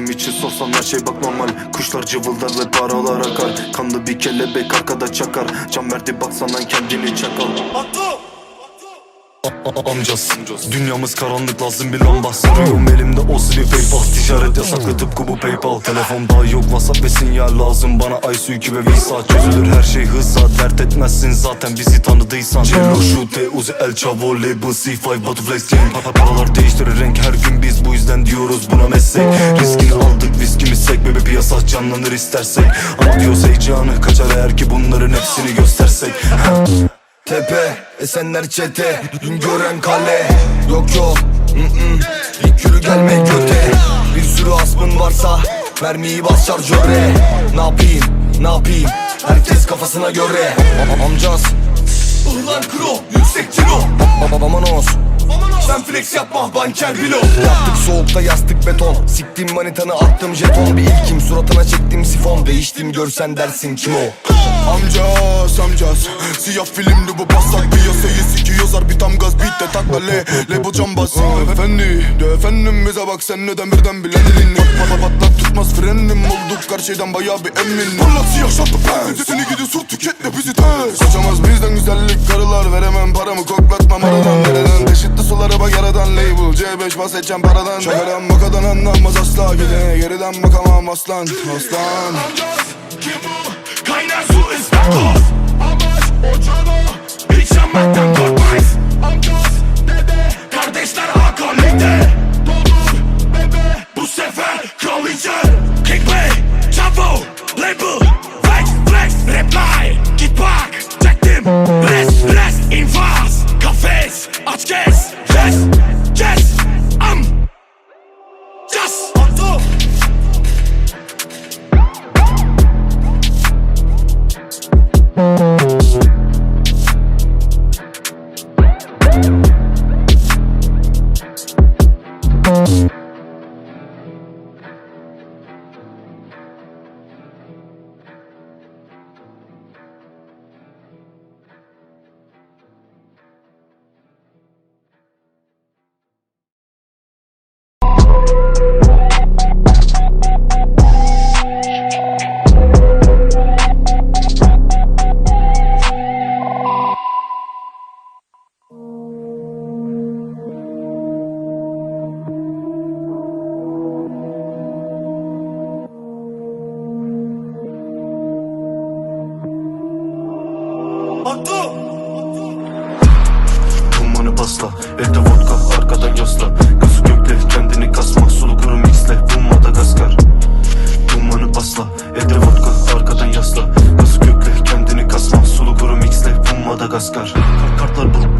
Bizim için sorsan her şey bak normal. Kuşlar cıvıldar ve paralar akar. Kanlı bir kelebek arkada çakar. Can verdi baksanan kendini çakal A- a- Amcas Dünyamız karanlık lazım bir lamba. Sarıyorum elimde o sivri paypal Ticaret yasak tıpkı bu paypal Telefonda yok whatsapp ve sinyal lazım Bana. Ay suyu ve visa Çözülür her şey hızla. Dert etmezsin zaten bizi tanıdıysan. Cello şute uzi el chavo label C5 butterfly sting. Pa- pa- Paralar değiştirir renk her gün biz bu yüzden diyoruz buna meslek Riskini aldık viskimi sek bebe piyasa canlanır istersek. Ama diyoruz heyecanı kaçar eğer ki bunların hepsini göstersek. Tepe, esenler çete gören kale. Yok yok mm-mm. İlk yürü gelme göte. Bir sürü asmın varsa Mermiyi bas şarjöre Ne yapayım, ne yapayım? Herkes kafasına göre. Am- Amcaz Ulan kro, yüksek kilo. Baba manos sen flex yapma banker bilo. Yaptık soğukta yastık beton. Siktim manitanı attım jeton. Bir ilkim suratına çektim sifon. Değiştim görsen dersin kim o? Amcas amcas. Siyah filmli bu pasak Piyasayı sikiyoruz harbi tam gaz Beat de takla le. Le bu cambaz Efendi de efendimize bak sen neden birden bilen elin Patla patlat tutmaz frenim. Olduk her şeyden baya bir emin. Parlat siyah şatlı pens Seni gidi sur tüketle bizi tez. Kaçamaz bizden güzellik karılar Veremem. Paramı koklatmam. Aradan Nereden deşitti suları bak yaradan Label. C5 bahsedeceğim paradan. Şakadan makadan anlamaz asla. Gidene geriden bakamam aslan. Aslan. Kim bu? Kaynar su ıstakoz Amaç ocağı Hiç yanmaktan korkmayız Amcaz, Dumanı pasla Elde vodka arkadan yasla Gözü gökte kendini kasma Sulu kuru mixle bu Madagaskar. Dumanı pasla Elde vodka arkadan yasla. Gözü gökte kendini kasma Sulu kuru mixle bu Madagaskar. Kartlar bulutta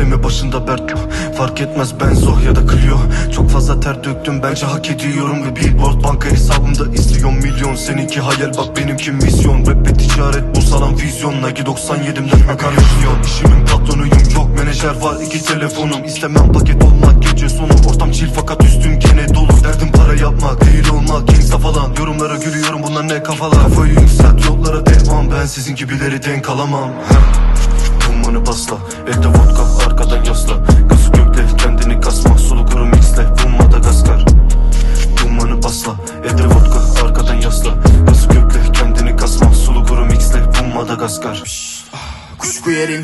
ATM başında Berto Fark etmez benzo ya da Clio. Çok fazla ter döktüm bence hak ediyorum Ve billboard banka hesabımda izliyorum milyon. Seninki hayal bak benimki misyon. Rap ve ticaret bu salam vizyon. Nike 97'mden akar milyon İşimin patronuyum yok menajer var iki telefonum. İstemem paket olmak gece sonu. Ortam chill fakat üstüm gene dolu. Derdim para yapmak değil olmak gangsta falan. Yorumlara gülüyorum bunlar ne kafalar? Kafayı yükselt yollara devam. Ben sizin gibileri denk alamam. Dumanı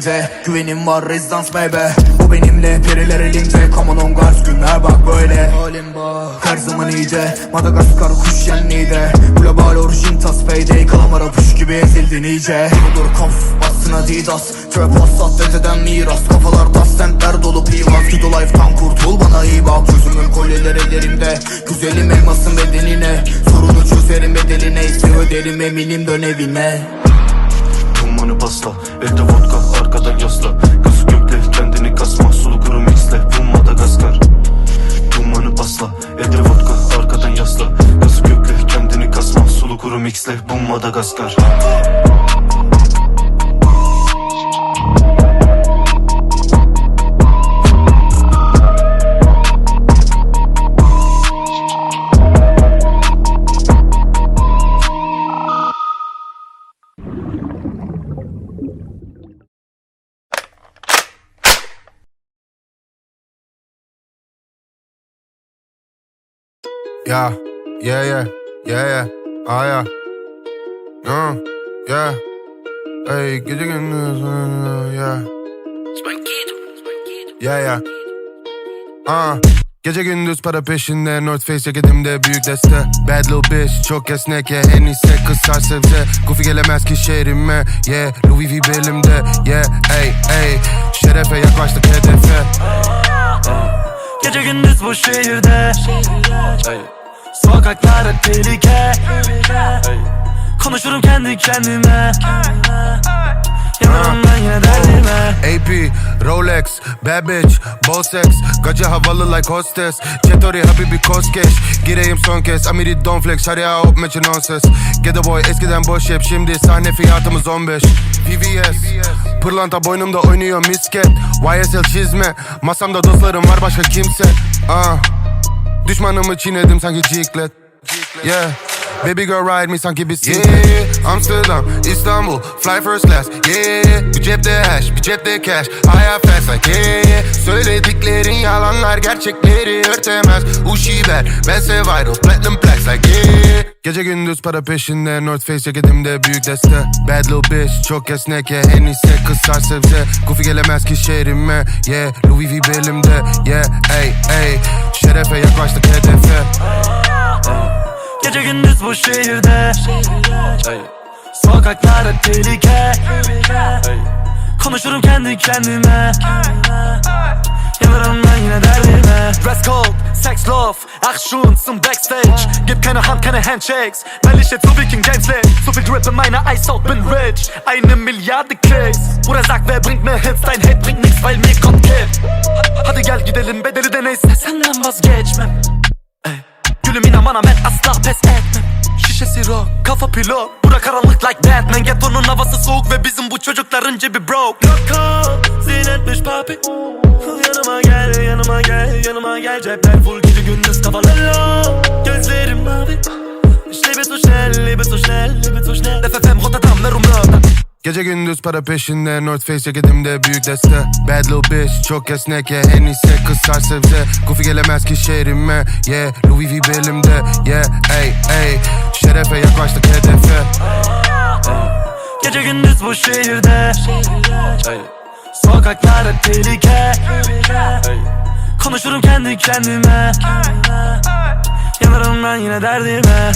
Yerinde güvenim var rezidans bebe. Bu benimle periler elimde Come on guards günler bak böyle. Halim bak. Her zaman iyice Madagaskar kuş yenliydi. Global orijin tas payday Kalamara puş gibi ezildin iyice. Budur konf bassın adidas. Trap hassat dededen miras. Kafalar tas semtler dolu pivas the life'tan kurtul bana iyi bak. Çözümün kolyeler ellerimde. Güzelim elmasın bedenine. Sorunu çözerim bedeli neyse öderim eminim dön evine. Dumanı pasla Elde vodka bu Madagaskar Ya Yeah, yeah, yeah, yeah. Ah, yeah. Uh, yeah. Hey, gece gündüz, uh, yeah. Yeah, yeah. Ah. Gece gündüz para peşinde North Face ceketімde büyük deste. Bad little bitch çok esnek ya En iyisi kızar sebze Goofy gelemez ki şehrime Yeah Louis V belimde Yeah ey ey. Şerefe yaklaştık hedefe. Gece gündüz bu şehirde. Sokaklarda tehlike Konuşurum kendi kendime. Yanarım yine derdime. AP, Rolex, bad bitch, Bossex Gacı havalı like hostess. Çetori habibi koskeş Gireyim son kez. Amiri don't flex Hadi ya hop meçin on ses Get boy eskiden boş hep Şimdi sahne fiyatımız 15 PVS Pırlanta boynumda oynuyor misket. YSL çizme. Masamda dostlarım var başka kimse. Ah. Düşmanımı çiğnedim sanki ciklet. Yeah Baby girl ride me sanki bisiklet Yeah. Amsterdam, İstanbul Fly first class. Yeah. Bir cepte hash, bir cepte cash. Hayat fast like yeah. Söylediklerin yalanlar gerçekleri örtemez. Uşiber, bense viral Platinum plaques like yeah. Gece gündüz para peşinde North Face ceketimde büyük deste. Bad little bitch çok esnek ya En iyisi kızar sebze Goofy gelemez ki şehrime Yeah. Louis V belimde Yeah. Ey ey. Şerefe yaklaştık hedefe Gece gündüz bu şehirde. Sokaklarda tehlike. Konuşurum kendi kendime. Yanarım ben yine derdime. Dress code, sex love, Action zum Backstage. Gib keine Hand, keine Handshakes. Weil ich jetzt so wie King James lebe So viel Drip in meiner Eishaut, bin rich Eine Milliarde Klicks Bruder sag, wer bringt mir Hits? Dein Hate bringt nix, weil mir kommt Kid Hadi gel gidelim bedeli de neyse. Senden vazgeçmem. Ey. Gülüm inan ben asla pes etmem. Şişesi rock, kafa pilot Bura karanlık like Batman. Ghetto'nun havası soğuk ve bizim bu çocukların cebi broke. Kaka, zinetmiş papi. Yanıma gel, yanıma gel, yanıma gel. Cepler full gece gündüz kafalarla. Gözlerim mavi. Schnell, lebe so schnell, lebe Gece gündüz para peşinde North Face ceketimde büyük deste. Bad little bitch çok esnek ya En iyisi kızar sebze Goofy gelemez ki şehrime Yeah Louis V belimde Yeah ey ey. Şerefe yaklaştık hedefe. Gece gündüz bu şehirde. Sokaklarda tehlike. Konuşurum kendi kendime. Yanarım ben yine derdime